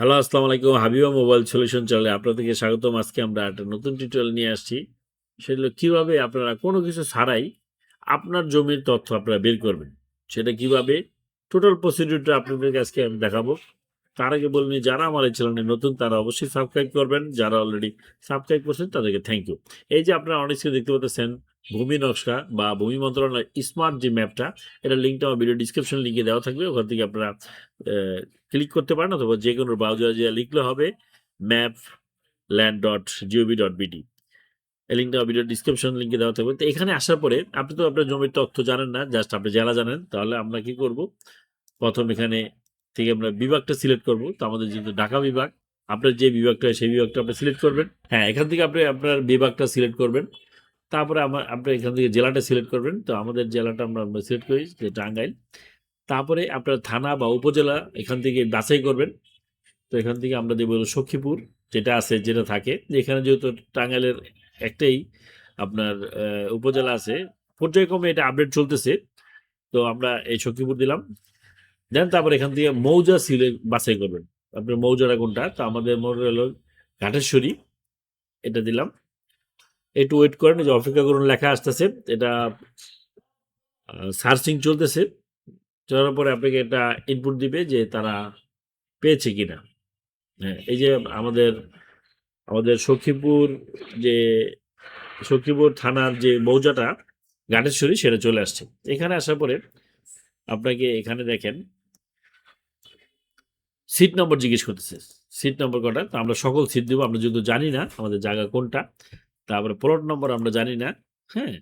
Hello আসসালামু আলাইকুম Habiba mobile solution চ্যানেলে আপনাদেরকে স্বাগতম। আজকে আমরা একটা নতুন টিউটোরিয়াল নিয়ে আসছি। সেটা হলো কীভাবে আপনারা কোনো কিছু ছাড়াই আপনার জমির তথ্য আপনারা বের করবেন। সেটা কীভাবে? টোটাল প্রসিডিউরটা আপনাদেরকে আজকে আমি দেখাবো। তার আগে বলিনি যারা আমার এই চ্যানেলে নতুন, তারা অবশ্যই সাবস্ক্রাইব করবেন। যারা অলরেডি সাবস্ক্রাইব করছেন, তাদেরকে থ্যাংক ইউ এই যে আপনারা অনেক কিছু দেখতে পাচ্ছেন ভূমি নকশা বা ভূমি মন্ত্রণালয় স্মার্ট যে ম্যাপটা এটা লিঙ্কটা আমার ভিডিও ডিসক্রিপশন লিঙ্কে দেওয়া থাকবে। ওখান থেকে আপনারা ক্লিক করতে পারেন অথবা যে কোনো ব্রাউজারে যে লিখলে হবে map land dot G O V dot BD এই লিঙ্কটা ভিডিও ডিসক্রিপশন লিঙ্কে দেওয়া থাকবে। তো এখানে আসার পরে, আপনি তো আপনার জমির তথ্য জানেন না জাস্ট আপনি জেলা জানেন, তাহলে আমরা কি করব? প্রথম এখানে থেকে আমরা বিভাগটা সিলেক্ট করব। তো আমাদের যেহেতু ঢাকা বিভাগ, আপনার যে বিভাগটা সেই বিভাগটা আপনি সিলেক্ট করবেন। হ্যাঁ এখান থেকে আপনি আপনার বিভাগটা সিলেক্ট করবেন। তারপরে আমার আপনি এখান থেকে জেলাটা সিলেক্ট করবেন। তো আমাদের জেলাটা আমরা সিলেক্ট করি, যে টাঙ্গাইল। তারপরে আপনার থানা বা উপজেলা এখান থেকে বাছাই করবেন। তো এখান থেকে আমরা দেবো সখীপুর, যেটা আছে, যেটা থাকে। এখানে যেহেতু টাঙ্গাইলের একটাই আপনার উপজেলা আছে, পর্যায়ক্রমে এটা আপডেট চলতেছে। তো আমরা এই সখীপুর দিলাম। দেন তারপর এখান থেকে মৌজা সিলে বাছাই করবেন। আপনার মৌজাটা কোনটা? তো আমাদের মৌজা হলো ঘাটেশ্বরী। এটা দিলাম। একটু ওয়েট করেন যে অপেক্ষা করুন, লেখা আসতেছে। এটা সার্চিং চলতেছে। চলার পরে আপনাকে এটা ইনপুট দিবে যে তারা পেয়েছে কিনা। হ্যাঁ এই যে আমাদের আমাদের সখীপুর যে, সখীপুর থানার যে মৌজাটা, ঘাটেশ্বরী, সেটা চলে আসছে। এখানে আসার পরে আপনাকে এখানে দেখেন সিট নম্বর জিজ্ঞেস করতেছে। সিট নম্বর কটা? তো আমরা সকল সিট দেবো, আমরা যেহেতু জানি না আমাদের জায়গা কোনটা। তারপরে প্লট নম্বর আমরা জানি না হ্যাঁ?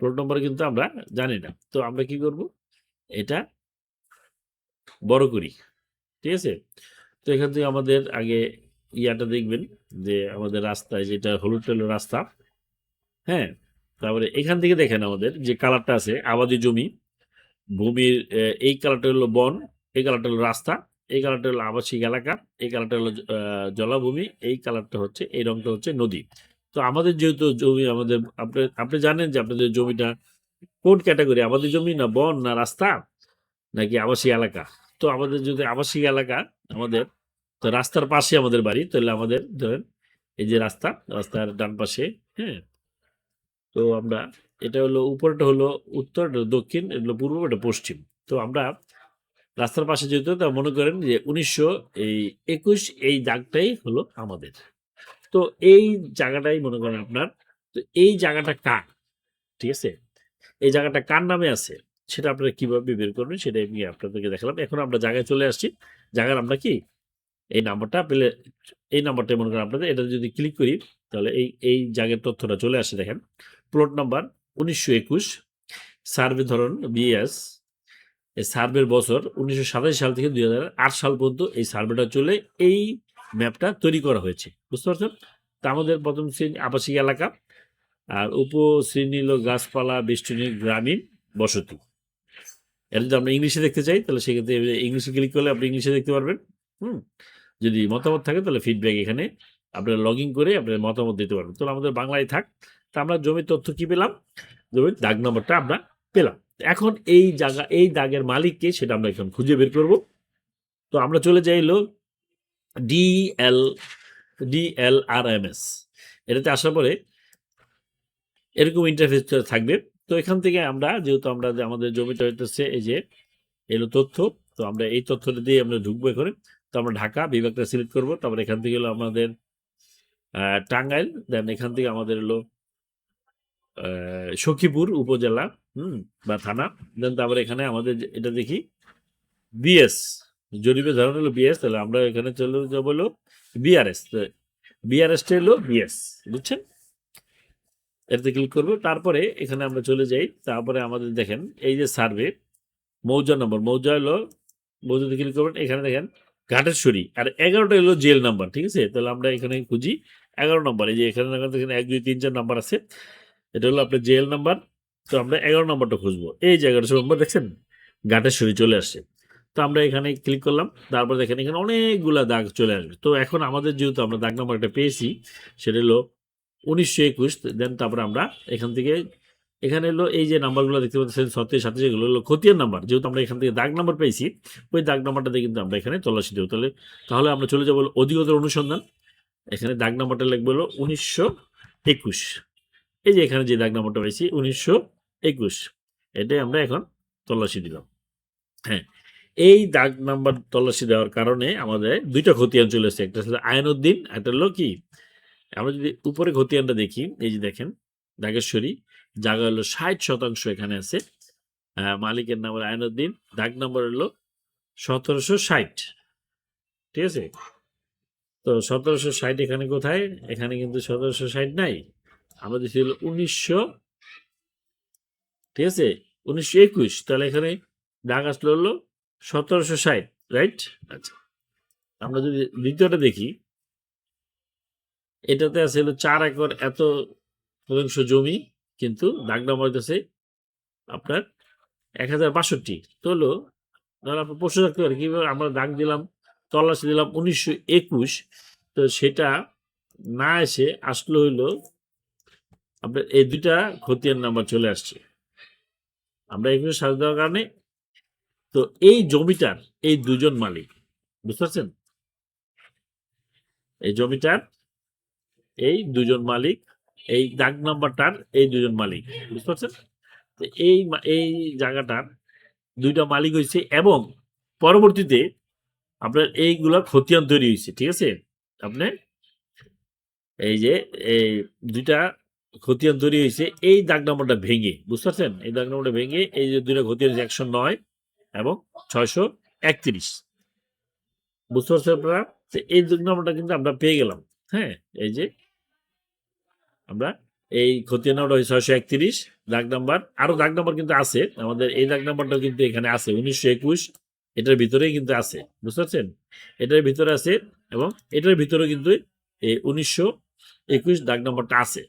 প্লট নম্বর কিন্তু আমরা জানি না। তো আমরা কি করব? এটা বড় করি, ঠিক আছে? তো এখান থেকে আমাদের আগে ইয়াটা দেখবেন যে আমাদের রাস্তায় যেটা হলুদ টেলের রাস্তা হ্যাঁ? তারপরে এখান থেকে দেখেন আমাদের যে কালারটা আছে, আবাদি জমি, ভূমির এই কালারটা হলো বন, এই কালারটা হলো রাস্তা, এই কালারটা হলো আবাসিক এলাকা, এই কালারটা হলো জলাভূমি, এই কালারটা হচ্ছে, এই রংটা হচ্ছে নদী। তো আমাদের যেহেতু জমি, আমাদের আপনি আপনি জানেন যে আপনাদের জমিটা কোন ক্যাটাগরি আমাদের জমি না বন না রাস্তা, নাকি আবাসিক এলাকা? তো আমাদের যদি আবাসিক এলাকা আমাদের, তো রাস্তার পাশে আমাদের বাড়ি, তাহলে আমাদের ধরেন এই যে রাস্তা, রাস্তার ডান পাশে হ্যাঁ? তো আমরা, এটা হলো উপরটা হলো উত্তর দক্ষিণ, এটা হলো পূর্ব, এটা পশ্চিম। তো আমরা রাস্তার পাশে যেহেতু, তা মনে করেন যে উনিশশো এই একুশ এই দাগটাই হলো আমাদের। তো এই জায়গাটাই মনে করেন আপনার, তো এই জায়গাটা কার? ঠিক আছে? এই জায়গাটা কার নামে আছে? সেটা আপনারা কীভাবে বের করবেন সেটা আমি আপনাদেরকে দেখালাম। এখন আমরা জায়গায় চলে আসছি। জায়গার আমরা কি? এই নাম্বারটা পেলে এই নাম্বারটা মনে করেন আপনাদের, এটা যদি ক্লিক করি, তাহলে এই এই জায়গার তথ্যটা চলে আসে দেখেন। প্লট নাম্বার উনিশশো একুশ, সার্ভে ধরন বিএস, এই সার্ভের বছর উনিশশো সাতাশি সাল থেকে দুই হাজার আট সাল পর্যন্ত এই সার্ভেটা চলে, এই ম্যাপটা তৈরি করা হয়েছে। বুঝতে পারছেন? তা আমাদের প্রথম শ্রেণি আবাসিক এলাকা আর উপশ্রেণী হলো গাছপালা বেষ্টনী গ্রামীণ বসতি। এটা যদি আমরা ইংলিশে দেখতে চাই, তাহলে সেক্ষেত্রে ইংলিশে ক্লিক করলে আপনি ইংলিশে দেখতে পারবেন। হুম? যদি মতামত থাকে, তাহলে ফিডব্যাক এখানে আপনারা লগ ইন করে আপনার মতামত দিতে পারবেন। তাহলে আমাদের বাংলায় থাক। তা আমরা জমির তথ্য কি পেলাম? জমির দাগ নম্বরটা আমরা পেলাম। এখন এই জায়গা, এই দাগের মালিককে সেটা আমরা এখন খুঁজে বের করব। তো আমরা চলে যাই হলো ডিএল ডিএলআরএমএস এটাতে আসার পরে এরকম ইন্টারফেস থাকবে। তো এখান থেকে আমরা, যেহেতু আমরা আমাদের জমিটা হইতেছে এই যে এলো তথ্য, তো আমরা এই তথ্যটা দিয়ে আমরা ঢুকবো এখানে। তো আমরা ঢাকা বিভাগটা সিলেক্ট করব। তারপর এখান থেকে হলো আমাদের টাঙ্গাইল দেন এখান থেকে আমাদের হলো সখীপুর উপজেলা, হুম, বা থানা। দেন তারপরে এখানে আমাদের এটা দেখি বিএস জরিপে ধরন হলো বিএস তাহলে আমরা এখানে চলে যাব হলো বিআরএস বিআরএসটা হলো বিএস বুঝছেন? এটাতে ক্লিক করব, তারপরে এখানে আমরা চলে যাই, তারপরে আমাদের দেখেন, এই যে সার্ভে মৌজা নম্বর মৌজা হলো, মৌজাতে ক্লিক করবেন, এখানে দেখেন, ঘাটেশ্বরী, আর এগারোটা হলো জেল নাম্বার ঠিক আছে? তাহলে আমরা এখানে খুঁজি, এগারো নম্বর এই যে এখানে দেখেন এক, দুই, তিন, চার নাম্বার আছে, এটা হলো আপনার জেল নাম্বার তো আমরা এগারো নম্বরটা খুঁজবো, এই যে এগারোশো নম্বর দেখছেন? ঘাটেশ্বরী চলে আসছে। তো আমরা এখানে ক্লিক করলাম, তারপর দেখেন এখানে অনেকগুলা দাগ চলে আসবে। তো এখন আমাদের যেহেতু আমরা দাগ নাম্বারটা পেয়েছি, সেটা হলো উনিশশো একুশ দেন তারপরে আমরা এখান থেকে, এখানে হলো এই যে নাম্বারগুলো দেখতে পাচ্ছেন ছত্রিশ সাতাশ এগুলো হলো খতিয়ান নাম্বার যেহেতু আমরা এখান থেকে দাগ নাম্বার পেয়েছি, ওই দাগ নাম্বারটা দিয়ে কিন্তু আমরা এখানে তল্লাশি দেবো। তাহলে তাহলে আমরা চলে যাব অধিকতর অনুসন্ধান। এখানে দাগ নাম্বারটা লিখব হলো উনিশশো একুশ। এই যে এখানে যে দাগ নাম্বারটা পেয়েছি, উনিশশো একুশ, এটাই আমরা এখন তল্লাশি দিলাম। হ্যাঁ এই দাগ নাম্বার তল্লাশি দেওয়ার কারণে আমাদের দুইটা খতিয়ান চলে এসেছে। একটা হচ্ছে আয়নুদ্দিন একটা হলো কি? আমরা যদি উপরে খতিয়ানটা দেখি, এই যে দেখেন দাগেশ্বরী জায়গা হলো ষাট শতাংশ এখানে আছে। মালিকের নাম হলো আয়নুদ্দিন দাগ নাম্বার হলো সতেরোশো ষাট। ঠিক আছে? তো সতেরোশো ষাট এখানে কোথায়? এখানে কিন্তু সতেরোশো ষাট নাই। আমরা দিচ্ছি হলো উনিশশো ঠিক আছে? উনিশশো একুশ। তাহলে এখানে দাগ আসলো হলো সতেরোশো ষাট রাইট আচ্ছা। আমরা যদি দ্বিতীয়টা দেখি, এটাতে আছে হলো চার একর এত শতাংশ জমি, কিন্তু দাগ নাম্বার হইতেছে আপনার এক হাজার বাষট্টি। তো হলো, ধর আপনার প্রশ্ন রাখতে পারে কীভাবে আমরা দাগ দিলাম, তল্লাশি দিলাম উনিশশো একুশ, তো সেটা না এসে আসলো হইল আপনার এই দুইটা খতিয়ান নাম্বার চলে আসছে। আমরা এগুলো সাজ দেওয়ার কারণে তো এই জমিটার, এই দুজন মালিক, বুঝতে পারছেন? এই জমিটার, এই দুজন মালিক, এই দাগ নাম্বারটার, এই দুজন মালিক, বুঝতে পারছেন? এই এই জায়গাটার দুইটা মালিক হয়েছে এবং পরবর্তীতে আপনার এইগুলা খতিয়ান তৈরি হয়েছে ঠিক আছে? আপনি এই যে, এই দুইটা খতিয়ান তৈরি হয়েছে এই দাগ নাম্বারটা ভেঙে, বুঝতে পারছেন? এই দাগ নাম্বারটা ভেঙে, এই যে দুইটা খতিয়ান একশো নয় এবং ছয়শো একত্রিশ। বুঝতে পারছেন আপনারা? এই দাগ নাম্বারটা কিন্তু আমরা পেয়ে গেলাম। হ্যাঁ এই যে আমরা এই খতিয়ান নাম্বার ছয়শো একত্রিশ। দাগ নাম্বার, আরও দাগ নাম্বার কিন্তু আছে। আমাদের এই দাগ নাম্বারটাও কিন্তু এখানে আছে, উনিশশো একুশ। এটার ভিতরেই কিন্তু আছে। বুঝতে পারছেন? এটার ভিতরে আছে এবং এটার ভিতরে কিন্তু এই উনিশশো একুশ দাগ নাম্বারটা আছে।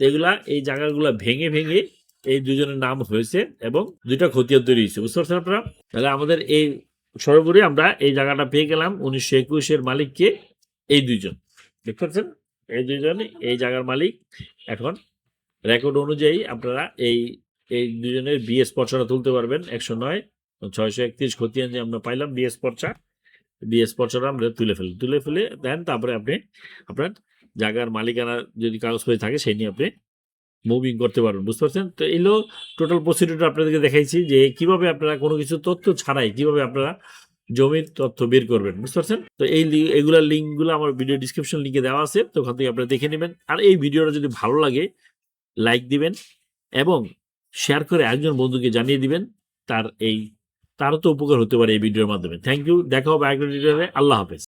এগুলা, এই জায়গাগুলা ভেঙে ভেঙে এই দুজনের নাম হয়েছে এবং দুইটা খতিয়ান তৈরি হয়েছে। বুঝতে পারছেন আপনারা? তাহলে আমাদের এই সর্বোপরি আমরা এই জায়গাটা পেয়ে গেলাম উনিশশো একুশের মালিককে এই দুইজন। দেখতে পাচ্ছেন? এই দুইজন, এই জায়গার মালিক। এখন রেকর্ড অনুযায়ী আপনারা এই এই দুজনের বিএস পর্চাটা তুলতে পারবেন। একশো নয়, ছয়শো একত্রিশ খতিয়ান যে আমরা পাইলাম বিএস পর্চা বিএস পর্চাটা আমরা তুলে ফেলি তুলে ফেলে দেন তারপরে আপনি আপনার জায়গার মালিকানা যদি কাগজ কাগজপত্র থাকে, সেই নিয়ে আপনি মুভিং করতে পারবেন, বুঝতে পারছেন? তো এলো টোটাল প্রসিডিউর আপনাদেরকে দেখাইছি যে কীভাবে আপনারা কোনো কিছু তথ্য ছাড়াই কীভাবে আপনারা জমির তথ্য বের করবেন, বুঝতে পারছেন? তো এই লি- এগুলার লিঙ্কগুলো আমার ভিডিও ডিসক্রিপশন লিঙ্কে দেওয়া আছে, তো ওখান থেকে আপনারা দেখে নেবেন। আর এই ভিডিওটা যদি ভালো লাগে লাইক দিবেন এবং শেয়ার করে একজন বন্ধুকে জানিয়ে দিবেন, তার এই, তারও তো উপকার হতে পারে এই ভিডিওর মাধ্যমে। থ্যাংক ইউ দেখা হবে আল্লাহ হাফেজ।